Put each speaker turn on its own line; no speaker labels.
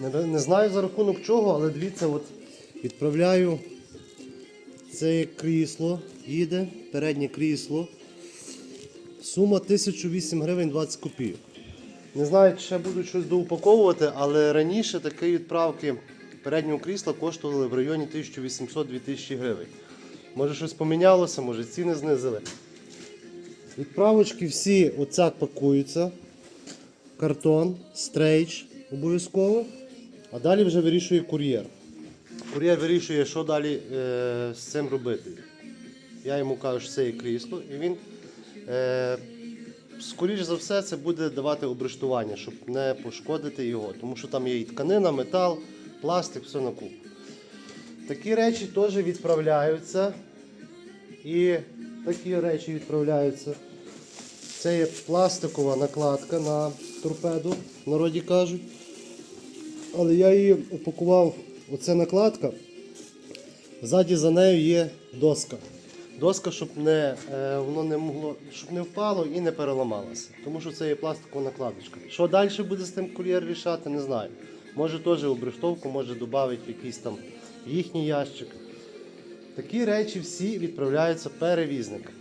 Не, не знаю за рахунок чого, але дивіться, от відправляю це крісло, їде, переднє крісло. Сума 1008 гривень 20 копійок. Не знаю, чи ще будуть щось доупаковувати, але раніше такі відправки переднього крісла коштували в районі 1800-2000 гривень. Може щось помінялося, може ціни знизили. Відправочки всі оцяк пакуються. Картон, стрейч обов'язково. А далі вже вирішує кур'єр. Кур'єр вирішує, що далі е, з цим робити. Я йому кажу, що це є крісло, і він, е, скоріш за все, це буде давати обрештування, щоб не пошкодити його. Тому що там є і тканина, метал, пластик, все на купу. Такі речі теж відправляються. І такі речі відправляються. Це є пластикова накладка на торпеду, в народі кажуть. Але я її упакував, оце накладка. Ззаді за нею є доска. Доска, щоб не, е, воно не могло, щоб не впало і не переламалося. Тому що це є пластикова накладочка. Що далі буде з тим кур'єр рішати, не знаю. Може теж обрештовку, може додати якийсь там їхній ящик. Такі речі всі відправляються перевізникам.